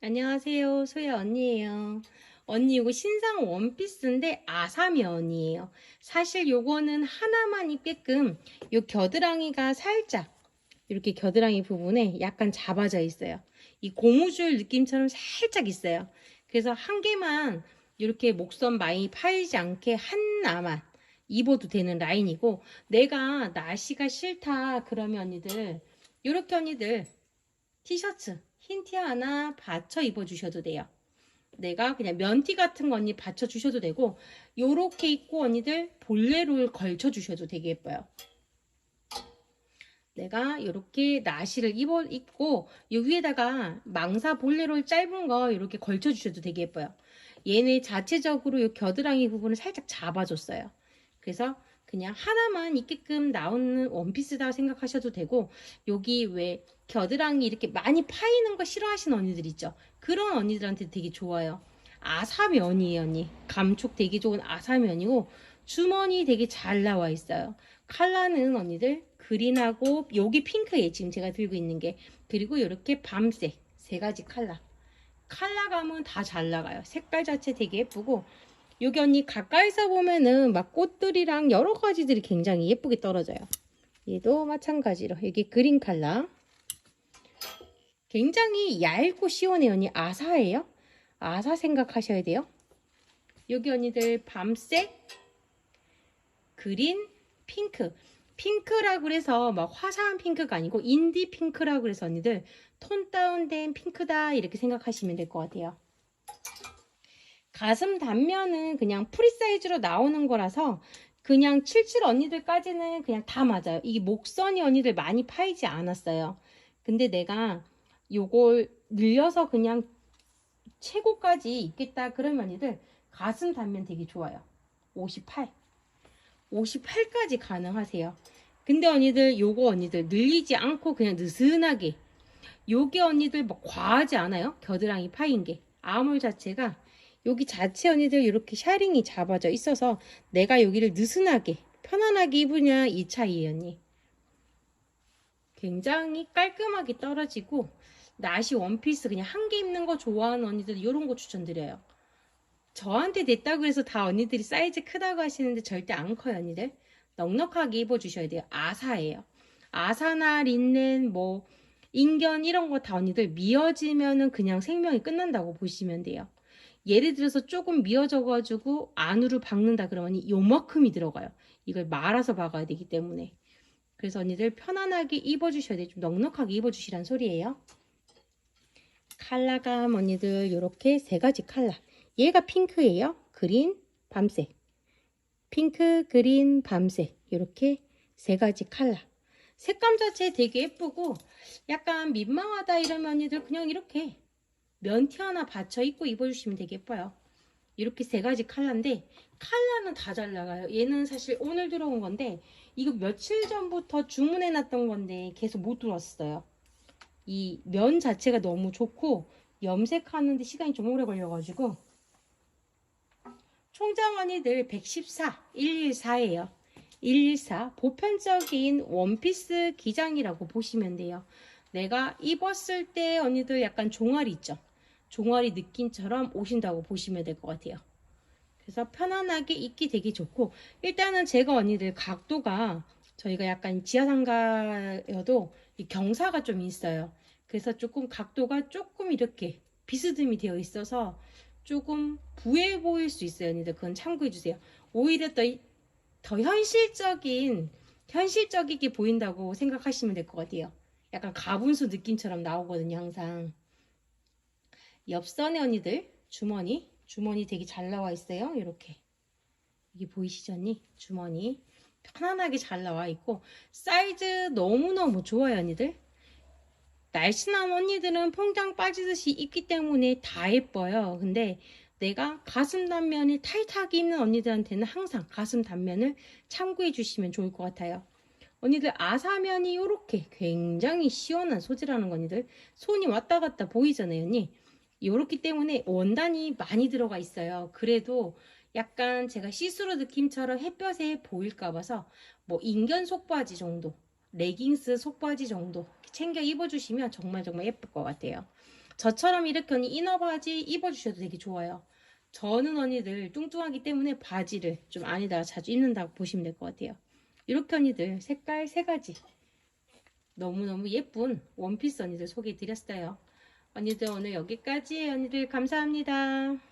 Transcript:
안녕하세요. 소야 언니예요. 언니 이거 신상 원피스인데 아사면이에요. 사실 요거는 하나만 입게끔 요 겨드랑이가 살짝 이렇게 겨드랑이 부분에 약간 잡아져 있어요. 이 고무줄 느낌처럼 살짝 있어요. 그래서 한 개만 이렇게 목선 많이 파이지 않게 하나만 입어도 되는 라인이고 내가 날씨가 싫다 그러면 언니들 이렇게 언니들 티셔츠 흰 티 하나 받쳐 입어주셔도 돼요. 내가 그냥 면티 같은 거 언니 받쳐 주셔도 되고 요렇게 입고 언니들 볼레로를 걸쳐 주셔도 되게 예뻐요. 내가 이렇게 나시를 입어 입고 요 위에다가 망사 볼레로 짧은 거 이렇게 걸쳐 주셔도 되게 예뻐요. 얘네 자체적으로 요 겨드랑이 부분을 살짝 잡아줬어요. 그래서 그냥 하나만 입게끔 나오는 원피스다 생각하셔도 되고 여기 왜 겨드랑이 이렇게 많이 파이는 거 싫어하시는 언니들 있죠. 그런 언니들한테 되게 좋아요. 아사면이에요, 언니. 감촉 되게 좋은 아사면이고 주머니 되게 잘 나와 있어요. 칼라는 언니들 그린하고 여기 핑크에 지금 제가 들고 있는 게 그리고 이렇게 밤색 세 가지 칼라. 칼라감은 다 잘 나가요. 색깔 자체 되게 예쁘고 여기 언니 가까이서 보면은 막 꽃들이랑 여러 가지들이 굉장히 예쁘게 떨어져요. 얘도 마찬가지로 여기 그린 칼라. 굉장히 얇고 시원해요. 언니 아사예요. 아사 생각하셔야 돼요. 여기 언니들 밤색, 그린, 핑크. 핑크라고 그래서 막 화사한 핑크가 아니고 인디 핑크라고 그래서 언니들 톤 다운된 핑크다 이렇게 생각하시면 될 것 같아요. 가슴 단면은 그냥 프리 사이즈로 나오는 거라서 그냥 77 언니들까지는 그냥 다 맞아요. 이게 목선이 언니들 많이 파이지 않았어요. 근데 내가 요걸 늘려서 그냥 최고까지 입겠다 그러면 언니들 가슴 단면 되게 좋아요. 58. 58까지 가능하세요. 근데 언니들 요거 언니들 늘리지 않고 그냥 느슨하게 요게 언니들 뭐 과하지 않아요? 겨드랑이 파인 게 아몰 자체가 여기 자체 언니들 이렇게 샤링이 잡아져 있어서 내가 여기를 느슨하게 편안하게 입으냐 이 차이에요 언니. 굉장히 깔끔하게 떨어지고 나시 원피스 그냥 한 개 입는 거 좋아하는 언니들 이런 거 추천드려요. 저한테 됐다고 해서 다 언니들이 사이즈 크다고 하시는데 절대 안 커요 언니들. 넉넉하게 입어주셔야 돼요. 아사예요. 아사나 린넨 뭐 인견 이런 거 다 언니들 미어지면은 그냥 생명이 끝난다고 보시면 돼요 예를 들어서 조금 미어져가지고 안으로 박는다 그러면 요만큼이 들어가요. 이걸 말아서 박아야 되기 때문에. 그래서 언니들 편안하게 입어주셔야 돼요. 좀 넉넉하게 입어주시란 소리예요. 칼라감 언니들 이렇게 세 가지 칼라. 얘가 핑크예요. 그린, 밤색. 핑크, 그린, 밤색. 이렇게 세 가지 칼라. 색감 자체 되게 예쁘고 약간 민망하다 이러면 언니들 그냥 이렇게 면티 하나 받쳐 입고 입어주시면 되게 예뻐요. 이렇게 세 가지 칼라인데 칼라는 다 잘 나가요. 얘는 사실 오늘 들어온 건데 이거 며칠 전부터 주문해 놨던 건데 계속 못 들어왔어요. 이 면 자체가 너무 좋고 염색하는데 시간이 좀 오래 걸려가지고 총장 언니들 114, 114예요. 114 보편적인 원피스 기장이라고 보시면 돼요. 내가 입었을 때 언니들 약간 종아리 있죠? 종아리 느낌처럼 오신다고 보시면 될 것 같아요. 그래서 편안하게 입기 되게 좋고 일단은 제가 언니들 각도가 저희가 약간 지하상가여도 경사가 좀 있어요. 그래서 조금 각도가 조금 이렇게 비스듬히 되어 있어서 조금 부해 보일 수 있어요. 언니들 그건 참고해 주세요. 오히려 더, 더 현실적인 현실적이게 보인다고 생각하시면 될 것 같아요. 약간 가분수 느낌처럼 나오거든요. 항상. 옆선의 언니들 주머니 주머니 되게 잘 나와 있어요. 이렇게. 이게 보이시죠 언니? 주머니. 편안하게 잘 나와 있고 사이즈 너무너무 좋아요 언니들. 날씬한 언니들은 퐁당 빠지듯이 입기 때문에 다 예뻐요. 근데 내가 가슴 단면이 타이트하게 입는 언니들한테는 항상 가슴 단면을 참고해 주시면 좋을 것 같아요. 언니들 아사면이 이렇게 굉장히 시원한 소재라는 거 언니들. 손이 왔다 갔다 보이잖아요 언니 이렇기 때문에 원단이 많이 들어가 있어요. 그래도 약간 제가 시스루 느낌처럼 햇볕에 보일까 봐서 뭐 인견 속바지 정도, 레깅스 속바지 정도 챙겨 입어주시면 정말 정말 예쁠 것 같아요. 저처럼 이렇게 언니 이너 바지 입어주셔도 되게 좋아요. 저는 언니들 뚱뚱하기 때문에 바지를 좀 안에다가 자주 입는다고 보시면 될 것 같아요. 이렇게 언니들 색깔 세 가지 너무너무 예쁜 원피스 언니들 소개해 드렸어요. 언니들 오늘 여기까지 언니들 감사합니다.